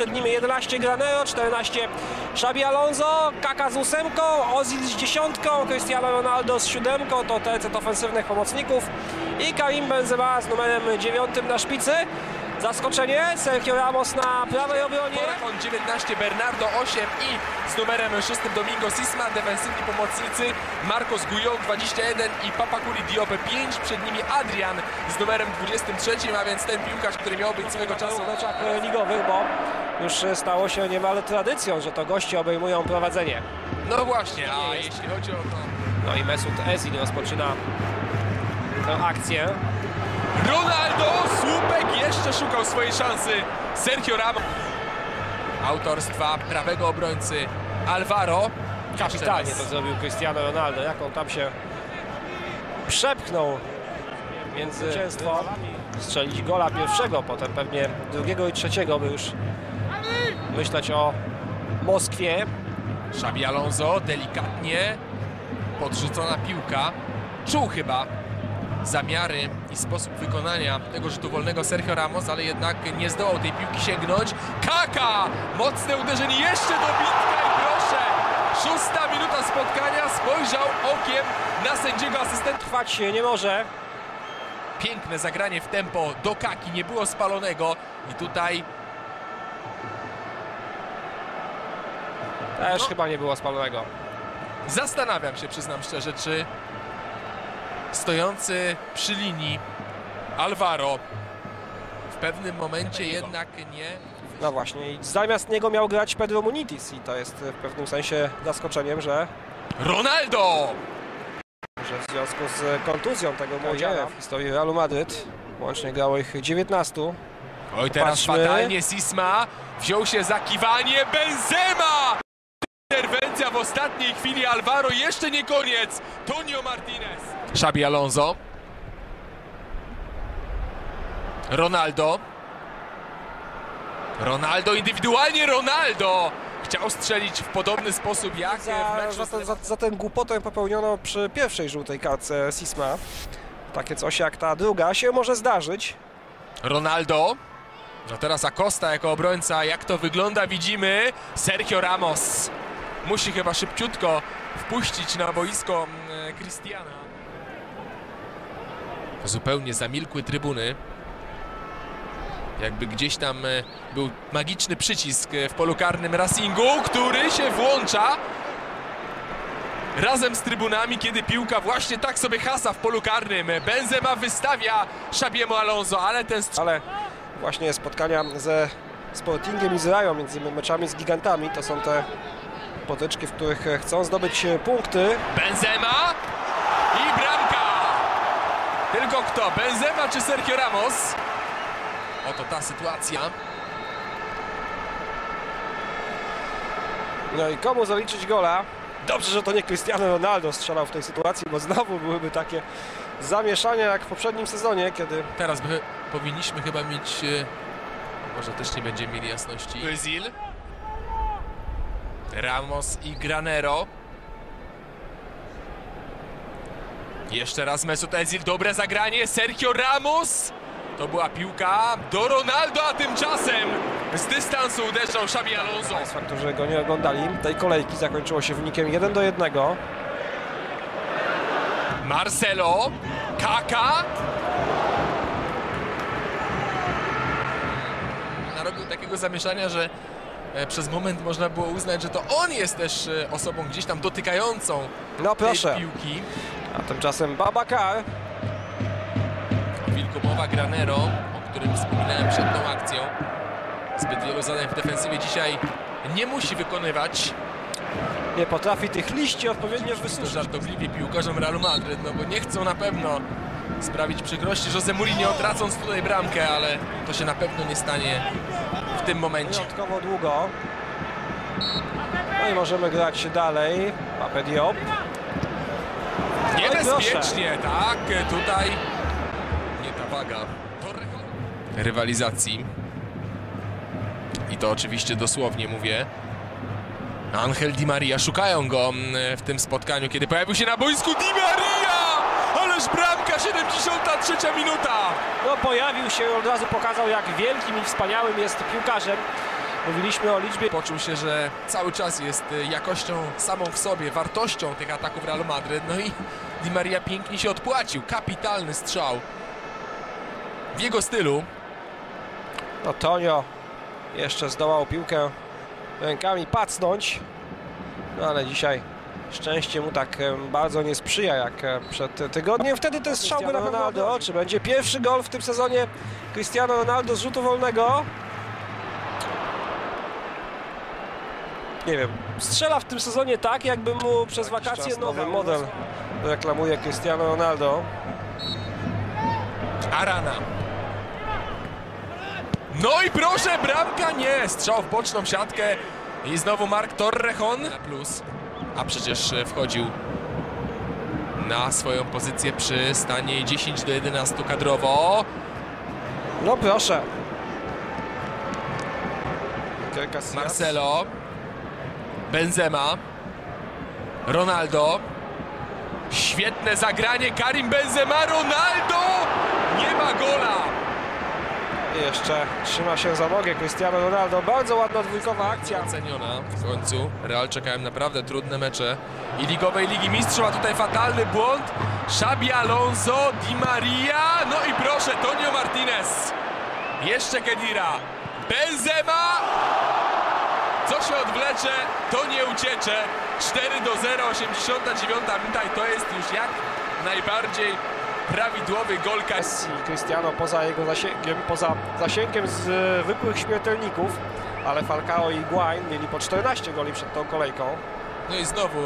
przed nimi 11 Granero, 14 Xabi Alonso, Kaka z ósemką, Ozil z dziesiątką, Cristiano Ronaldo z siódemką, to tercet ofensywnych pomocników i Karim Benzema z numerem 9 na szpicy. Zaskoczenie, Sergio Ramos na prawej obronie. Polakon 19, Bernardo 8 i z numerem 6 Domingo Sisma, defensywni pomocnicy Marcos Guyon 21 i Papakuli Diop 5, przed nimi Adrian z numerem 23, a więc ten piłkarz, który miał być swego czasu w meczach ligowych, bo już stało się niemal tradycją, że to goście obejmują prowadzenie. No właśnie, a jeśli chodzi o to... No i Mesut Ezil rozpoczyna tę akcję. Ronaldo, słupek jeszcze szukał swojej szansy. Sergio Ramos. Autorstwa prawego obrońcy Alvaro. Kapitalnie to zrobił Cristiano Ronaldo, jak on tam się przepchnął między zwycięstwo. Strzelić gola pierwszego, potem pewnie drugiego i trzeciego, by już myśleć o Moskwie. Xabi Alonso delikatnie podrzucona piłka. Czuł chyba zamiary i sposób wykonania tego rzutu wolnego Sergio Ramos, ale jednak nie zdołał tej piłki sięgnąć. Kaka! Mocne uderzenie, jeszcze dobitka i proszę! Szósta minuta spotkania, spojrzał okiem na sędziego asystenta. Trwać się nie może. Piękne zagranie w tempo do Kaki, nie było spalonego i tutaj Też No. chyba nie było spalonego. Zastanawiam się, przyznam szczerze, czy stojący przy linii Alvaro w pewnym momencie jednak nie... No właśnie, i zamiast niego miał grać Pedro Munitis i to jest w pewnym sensie zaskoczeniem, że, Ronaldo! że w związku z kontuzją tego młodziana w historii Realu Madryt, łącznie grało ich 19, Oj, teraz Patrzmy. fatalnie Sisma wziął się za kiwanie Benzema! Interwencja w ostatniej chwili Alvaro, jeszcze nie koniec! Tonio Martinez! Xabi Alonso. Ronaldo. Ronaldo indywidualnie Ronaldo! Chciał strzelić w podobny sposób jak w za, meczu za, ten, za, za tę głupotę popełniono przy pierwszej żółtej kartce Sisma. Takie coś jak ta druga się może zdarzyć. Ronaldo. No teraz Acosta jako obrońca. Jak to wygląda widzimy. Sergio Ramos. Musi chyba szybciutko wpuścić na boisko mm, Cristiana. Zupełnie zamilkły trybuny. Jakby gdzieś tam e, był magiczny przycisk e, w polu karnym Racingu, który się włącza razem z trybunami, kiedy piłka właśnie tak sobie hasa w polu karnym. Benzema wystawia Szabiemu Alonso, ale ten Ale właśnie spotkania ze Sportingiem i z Rają, między meczami z gigantami, to są te potyczki, w których chcą zdobyć punkty. Benzema i bramka! Tylko kto? Benzema czy Sergio Ramos? Oto ta sytuacja. No i komu zaliczyć gola? Dobrze, że to nie Cristiano Ronaldo strzelał w tej sytuacji, bo znowu byłyby takie zamieszania jak w poprzednim sezonie, kiedy Teraz by, powinniśmy chyba mieć... e, Może też nie będziemy mieli jasności. Özil. Ramos i Granero. Jeszcze raz Mesut Özil, dobre zagranie, Sergio Ramos. To była piłka do Ronaldo, a tymczasem z dystansu uderzał Xabi Alonso. Państwa, którzy go nie oglądali, tej kolejki zakończyło się wynikiem 1 do 1. Marcelo, Kaka. Narobił takiego zamieszania, że przez moment można było uznać, że to on jest też e, osobą gdzieś tam dotykającą No tej proszę, piłki. a tymczasem Babakar Wilkomowa Granero, o którym wspominałem przed tą akcją. Zbyt wielu zadań w defensywie dzisiaj nie musi wykonywać. nie potrafi tych liści odpowiednio To wysuszyć. żartobliwie piłkarzom Realu Madryt, no bo nie chcą na pewno sprawić przykrości Jose Mourinho, tracąc tutaj bramkę, ale to się na pewno nie stanie w tym momencie. Wyjątkowo długo. No i możemy grać dalej. Pape Diop. Niebezpiecznie, tak, tutaj nie ta waga rywalizacji. I to oczywiście dosłownie mówię. Angel Di Maria, szukają go mm, w tym spotkaniu, kiedy pojawił się na boisku Di Maria! Ależ bramka, 73 minuta! No pojawił się i od razu pokazał jak wielkim i wspaniałym jest piłkarzem. Mówiliśmy o liczbie Poczuł się, że cały czas jest y, jakością samą w sobie, wartością tych ataków Realu Madryt. No i Di Maria pięknie się odpłacił. Kapitalny strzał. W jego stylu. No Tonio jeszcze zdołał piłkę rękami pacnąć, no ale dzisiaj szczęście mu tak bardzo nie sprzyja jak e, przed tygodniem. Wtedy ten strzał by na Ronaldo. Czy będzie pierwszy gol w tym sezonie Cristiano Ronaldo z rzutu wolnego? Nie wiem, strzela w tym sezonie tak, jakby mu przez wakacje nowy model reklamuje Cristiano Ronaldo. Arana. No i proszę, bramka nie! Strzał w boczną siatkę i znowu Mark Torrejon. Na plus. A przecież e, wchodził na swoją pozycję przy stanie 10 do 11 kadrowo. No proszę. Marcelo. Benzema. Ronaldo. Świetne zagranie. Karim Benzema. Ronaldo! Nie ma gola! Jeszcze trzyma się za nogę Cristiano Ronaldo. Bardzo ładna dwójkowa akcja. Oceniona w końcu. Real czekają naprawdę trudne mecze. I Ligowej Ligi Mistrzów, a tutaj fatalny błąd. Xabi Alonso, Di Maria, no i proszę, Tonio Martinez. Jeszcze Kedira. Benzema! Co się odwlecze, to nie uciecze. 4 do 0, 89 minuta i to jest już jak najbardziej prawidłowy golka. Messi i Cristiano poza jego zasięgiem, poza zasięgiem zwykłych śmiertelników, ale Falcao i Higuain mieli po 14 goli przed tą kolejką. No i znowu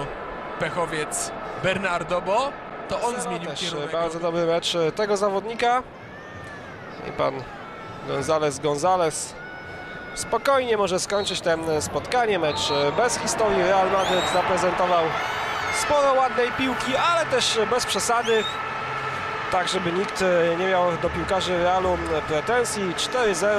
pechowiec Bernardo, bo to on zmienił Też kierunek. bardzo dobry mecz e, tego zawodnika. I pan González González spokojnie może skończyć ten e, spotkanie. Mecz e, bez historii. Real Madrid zaprezentował sporo ładnej piłki, ale też e, bez przesady. Tak, żeby nikt e, nie miał do piłkarzy Realu pretensji. 4-0.